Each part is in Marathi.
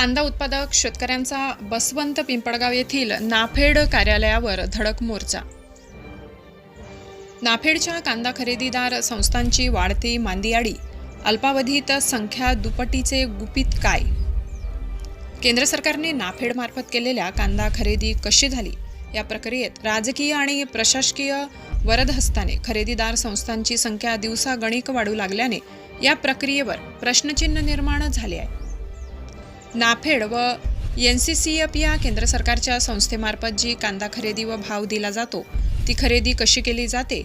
कांदा उत्पादक शेतकऱ्यांचा बसवंत पिंपळगाव येथील नाफेड कार्यालयावर धडक मोर्चा. नाफेडच्या कांदा खरेदीदार संस्थांची वाढती मांदियाळी अल्पावधीत संख्या दुपटीचे गुपित काय? केंद्र सरकारने नाफेडमार्फत केलेल्या कांदा खरेदी कशी झाली? या प्रक्रियेत राजकीय आणि प्रशासकीय वरदहस्ताने खरेदीदार संस्थांची संख्या दिवसागणिक वाढू लागल्याने या प्रक्रियेवर प्रश्नचिन्ह निर्माण झाले आहे. नाफेड व एन सी सी एफ या केंद्र सरकारच्या संस्थेमार्फत जी कांदा खरेदी व भाव दिला जातो ती खरेदी कशी केली जाते?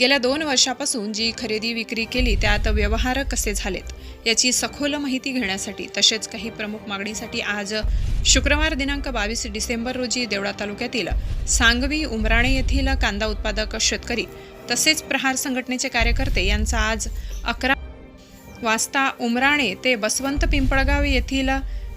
गेल्या दोन वर्षापासून जी खरेदी विक्री केली त्यात व्यवहार कसे झालेत? याची सखोल माहिती घेण्यासाठी तसेच काही प्रमुख मागणीसाठी आज शुक्रवार दिनांक बावीस डिसेंबर रोजी देवळा तालुक्यातील सांगवी उमराणे येथील कांदा उत्पादक शेतकरी तसेच प्रहार संघटनेचे कार्यकर्ते यांचा आज अकरा वाजता उमराणे ते बसवंत पिंपळगाव येथील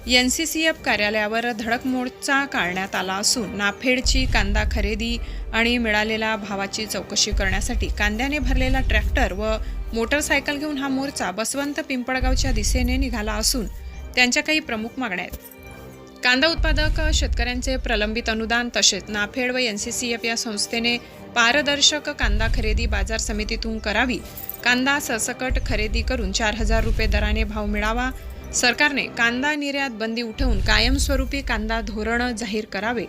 एन सी सी एफ कार्यालयावर धडक मोर्चा काढण्यात आला असून नाफेडची कांदा खरेदी आणि मिळालेल्या भावाची चौकशी करण्यासाठी कांद्याने भरलेला ट्रॅक्टर व मोटरसायकल घेऊन हा मोर्चा बसवंत पिंपळगावच्या दिशेने निघाला असून त्यांच्या काही प्रमुख मागण्या आहेत. कांदा उत्पादक शेतकऱ्यांचे प्रलंबित अनुदान तसेच नाफेड व एन सी सी एफ या संस्थेने पारदर्शक कांदा खरेदी बाजार समितीतून करावी. कांदा ससकट खरेदी करून चार हजार रुपये दराने भाव मिळावा सरकारने कांदा निर्यात बंदी उठवून कायमस्वरूपी कांदा धोरण जाहीर करावे.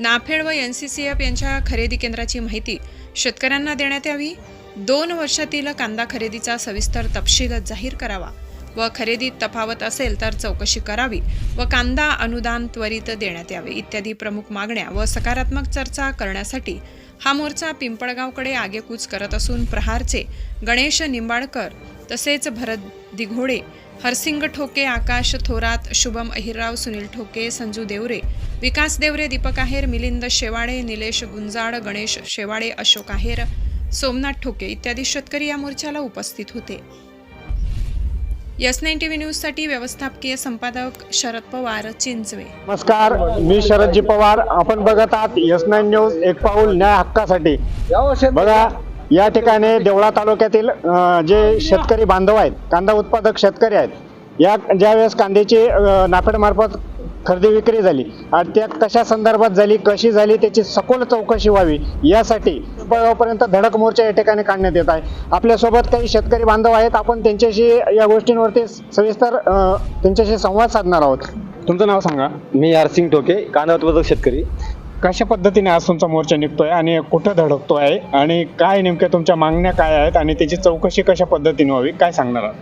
नाफेड व एन सी सी एफ यांच्या खरेदी केंद्राची माहिती शेतकऱ्यांना देण्यात यावी. दोन वर्षातील कांदा खरेदीचा सविस्तर तपशील जाहीर करावा व खरेदीत तफावत असेल तर चौकशी करावी व कांदा अनुदान त्वरित देण्यात यावे इत्यादी प्रमुख मागण्या व सकारात्मक चर्चा करण्यासाठी हा मोर्चा पिंपळगावकडे आगेकूच करत असून प्रहारचे गणेश निंबाळकर तसेच भरत दिघोडे हरसिंग ठोके आकाश थोरात शुभम अहिरराव सुनील ठोके संजू देवरे विकास देवरे दीपक आहेर मिलिंद शेवाळे निलेश गुंजाड गणेश शेवाळे अशोक आहेर सोमनाथ ठोके इत्यादी शेतकरी या मोर्चाला उपस्थित होते. एस नाईन टी व्ही न्यूजसाठी व्यवस्थापकीय संपादक शरद पवार चिंचवे. नमस्कार मी शरदजी पवार. आपण बघत आहात एस नाईन न्यूज एक पाऊल न्याय हक्कासाठी. बघा या ठिकाणी देवळा तालुक्यातील जे शेतकरी बांधव आहेत कांदा उत्पादक शेतकरी आहेत या ज्यावेळेस कांद्याची नाफेडमार्फत खरेदी विक्री झाली आणि त्या कशा संदर्भात झाली कशी झाली त्याची सखोल चौकशी व्हावी यासाठी पर्यंत धडक मोर्चा या ठिकाणी काढण्यात येत आहे. आपल्यासोबत काही शेतकरी बांधव आहेत आपण त्यांच्याशी या गोष्टींवरती सविस्तर त्यांच्याशी संवाद साधणार आहोत. तुमचं नाव सांगा. मी हरसिंग ठोके कांदा उत्पादक शेतकरी. कशा पद्धतीने आज तुमचा मोर्चा निघतोय आणि कुठं धडकतो आहे आणि काय नेमक्या तुमच्या मागण्या काय आहेत आणि त्याची चौकशी कशा पद्धतीने व्हावी? काय सांगणार आहात?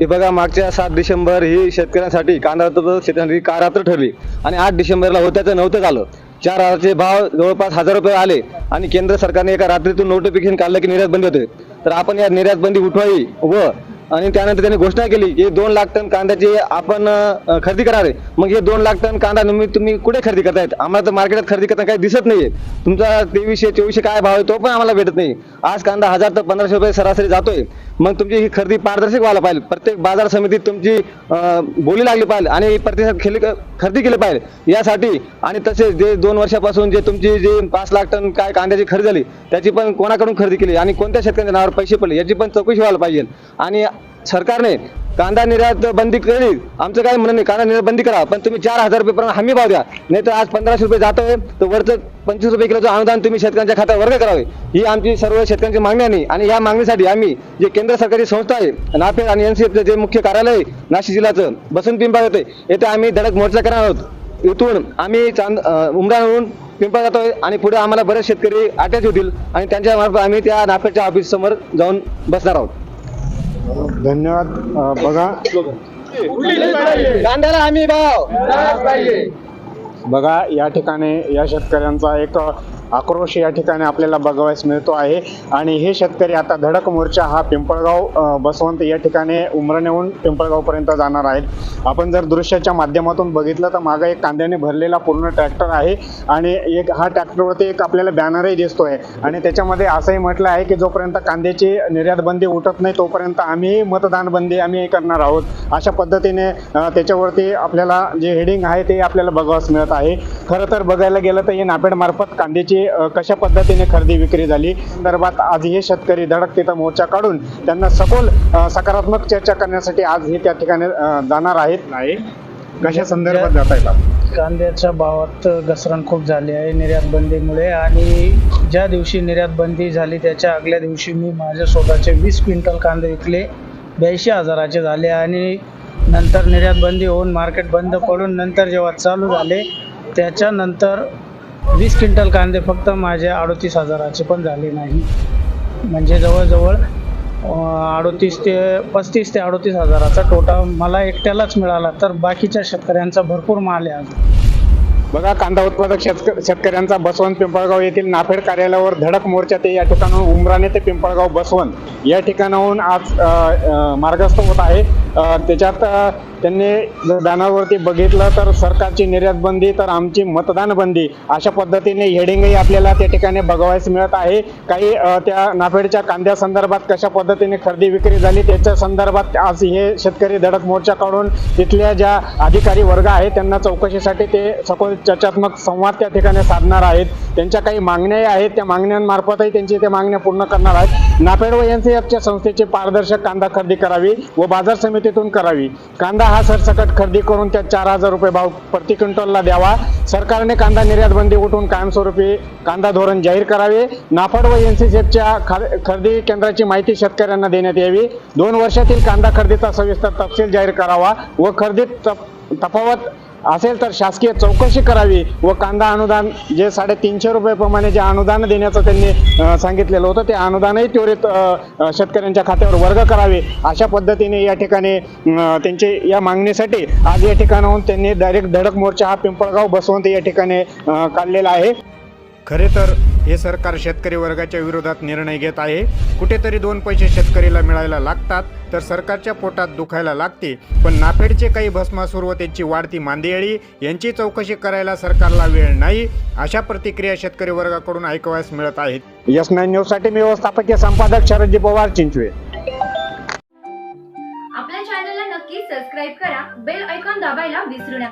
हे बघा मागच्या सात डिसेंबर ही शेतकऱ्यांसाठी कांदा उत्पादक शेतकऱ्यांसाठी काररात्र ठरली. आणि आठ डिसेंबरला होत्याचं नव्हतं आलं चार हजारचे भाव जवळपास हजार रुपये आले आणि केंद्र सरकारने एका रात्रीतून नोटिफिकेशन काढलं की निर्यात बंदी होते. तर आपण या निर्यात बंदी उठवावी व आणि त्यानंतर त्यांनी घोषणा केली की दोन लाख टन कांद्याची आपण खरेदी करावे. मग हे दोन लाख टन कांदा तुम्ही तुम्ही कुठे खरेदी करतायत आम्हाला तर मार्केटात खरेदी करताना काही दिसत नाहीये. तुमचा तेवीसशे चोवीसशे काय भाव आहे तो पण आम्हाला भेटत नाही. आज कांदा हजार तर पंधराशे रुपये सरासरी जातोय. मग तुमची ही खरेदी पारदर्शक व्हायला पाहिजे प्रत्येक बाजार समितीत तुमची बोली लागली पाहिजे आणि प्रतिसाद खेळी खरेदी केली पाहिजे यासाठी आणि तसेच जे दोन वर्षापासून जे तुमची जे पाच लाख टन काय कांद्याची खरेदी झाली त्याची पण कोणाकडून खरेदी केली आणि कोणत्या शेतकऱ्यांच्या नावावर पैसे पडले याची पण चौकशी व्हायला पाहिजे. आणि सरकारने कांदा निर्यात बंदी केली. आमचं काही म्हणणं नाही. कांदा निर्यात बंदी करा पण तुम्ही चार हजार रुपये पर्यंत हमी भाव द्या. नाही तर आज पंधराशे रुपये जातोय तर वरचं पंचवीस रुपये किलोचं अनुदान तुम्ही शेतकऱ्यांच्या खात्यावर वर्ग करावे. ही आमची सर्व शेतकऱ्यांची मागणी आहे. आणि या मागणीसाठी आम्ही जे केंद्र सरकारी संस्था आहे नाफेड आणि एनसीएफचं जे मुख्य कार्यालय आहे नाशिक जिल्ह्याचं बसंत पिंपळ येते येथे आम्ही धडक मोर्चा करणार आहोत. इथून आम्ही चांद उमरावरून पिंपळ जातोय आणि पुढे आम्हाला बरेच शेतकरी अटॅच होतील आणि त्यांच्या मार्फत आम्ही त्या नाफेडच्या ऑफिस समोर जाऊन बसणार आहोत. धन्यवाद. बघा. कांद्याला हमी भाव. बघा या ठिकाणी या शेतकऱ्यांचा एक आक्रोश या ठिकाणी आपल्याला बघावयास मिळतो आहे. आणि हे शेतकरी आता धडक मोर्चा हा पिंपळगाव बसवंत या ठिकाणी उमरण्याहून पिंपळगावपर्यंत जाणार आहेत. आपण जर दृश्याच्या माध्यमातून बघितलं तर मागं एक कांद्याने भरलेला पूर्ण ट्रॅक्टर आहे आणि एक हा ट्रॅक्टरवरती एक आपल्याला बॅनरही दिसतोय. आणि त्याच्यामध्ये असंही म्हटलं आहे की जोपर्यंत कांद्याची निर्यात बंदी उठत नाही तोपर्यंत आम्ही मतदान बंदी आम्ही करणार आहोत. अशा पद्धतीने त्याच्यावरती आपल्याला जे हेडिंग आहे ते आपल्याला बघावयास मिळत आहे. खरं तर बघायला गेलं तर हे नापेडमार्फत कांद्याची अ, कशा पद्धतीने खरेदी विक्री झाली? संदर्भात आज हे शेतकरी धडक तिथं मोर्चा काढून त्यांना सखोल सकारात्मक चर्चा करण्यासाठी आज हे त्या ठिकाणी जाणार आहेत. नाही. कशा संदर्भात जात आहेत आपण? कांद्याच्या भावात घसरण खूप झाली आहे निर्यात बंदीमुळे आणि ज्या दिवशी निर्यात बंदी झाली त्याच्या आगल्या दिवशी मी माझ्या स्वतःचे वीस क्विंटल कांदे विकले ब्याऐंशी हजाराचे झाले आणि नंतर निर्यात बंदी होऊन मार्केट बंद पडून नंतर जेव्हा चालू झाले त्याच्यानंतर वीस क्विंटल कांदे फक्त माझे अडोतीस हजाराचे पण झाले नाही. म्हणजे जवळजवळ अडोतीस ते पस्तीस ते अडोतीस हजाराचा टोटा मला एकट्यालाच मिळाला. तर बाकीच्या शेतकऱ्यांचा भरपूर माल आहे बघा कांदा उत्पादक शेतक शेतकऱ्यांचा बसवंत पिंपळगाव येथील नाफेड कार्यालयावर धडक मोर्चा ते या ठिकाणाहून उमराणे ते पिंपळगाव बसवंत. या ठिकाणाहून आज मार्गस्थ होत आहे. त्याच्यात त्यांनी जर बघितलं तर सरकारची निर्यात बंदी तर आमची मतदान बंदी अशा पद्धतीने हेडिंगही आपल्याला त्या ठिकाणी बघावयास मिळत आहे. काही त्या नाफेडच्या कांद्या संदर्भात कशा पद्धतीने खरेदी विक्री झाली त्याच्या संदर्भात आज हे शेतकरी धडक मोर्चा काढून तिथल्या ज्या अधिकारी वर्ग आहे त्यांना चौकशीसाठी ते सखोल चर्चात्मक संवाद त्या ठिकाणी साधणार आहेत. त्यांच्या काही मागण्याही आहेत त्या मागण्यांमार्फतही त्यांची त्या मागण्या पूर्ण करणार आहेत. नाफेड व एनसीएफच्या संस्थेची पारदर्शक कांदा खरेदी करावी व बाजार समिती समितीतून करावी. कांदा हा सरसकट खरेदी करून त्या चार हजार रुपये भाव प्रति क्विंटलला द्यावा. सरकारने कांदा निर्यात बंदी उठवून कायमस्वरूपी कांदा धोरण जाहीर करावे. नाफेड व एन एनसीसीएफच्या खरेदी केंद्राची माहिती शेतकऱ्यांना देण्यात यावी. दोन वर्षातील कांदा खरेदीचा सविस्तर तपशील जाहीर करावा व खरेदीत तफावत असेल तर शासकीय चौकशी करावी व कांदा अनुदान जे साडेतीनशे रुपये प्रमाणे जे अनुदान देण्याचं त्यांनी सांगितलेलं होतं ते अनुदानही त्वरित शेतकऱ्यांच्या खात्यावर वर्ग करावे. अशा पद्धतीने या ठिकाणी त्यांची त्यांचे या मागणीसाठी आज या ठिकाणाहून त्यांनी डायरेक्ट धडक मोर्चा हा पिंपळगाव बसवंत या ठिकाणी काढलेला आहे. खरे तर हे सरकार शेतकरी वर्गाच्या विरोधात निर्णय घेत आहे. कुठेतरी दोन पैसे शेतकरीला मिळायला लागतात तर सरकारच्या पोटात दुखायला लागते. पण नाफेडचे काही भस्मासूर व त्यांची वाढती मांदियाळी यांची चौकशी करायला सरकारला वेळ नाही अशा प्रतिक्रिया शेतकरी वर्गाकडून ऐकवायस मिळत आहेत. यस नाईन न्यूजसाठी मी व्यवस्थापकीय संपादक शरदजी पवार चिंचवे. आपल्या चॅनलला नक्की सबस्क्राईब करा बेल ऐकॉन दाबायला विसरू नका.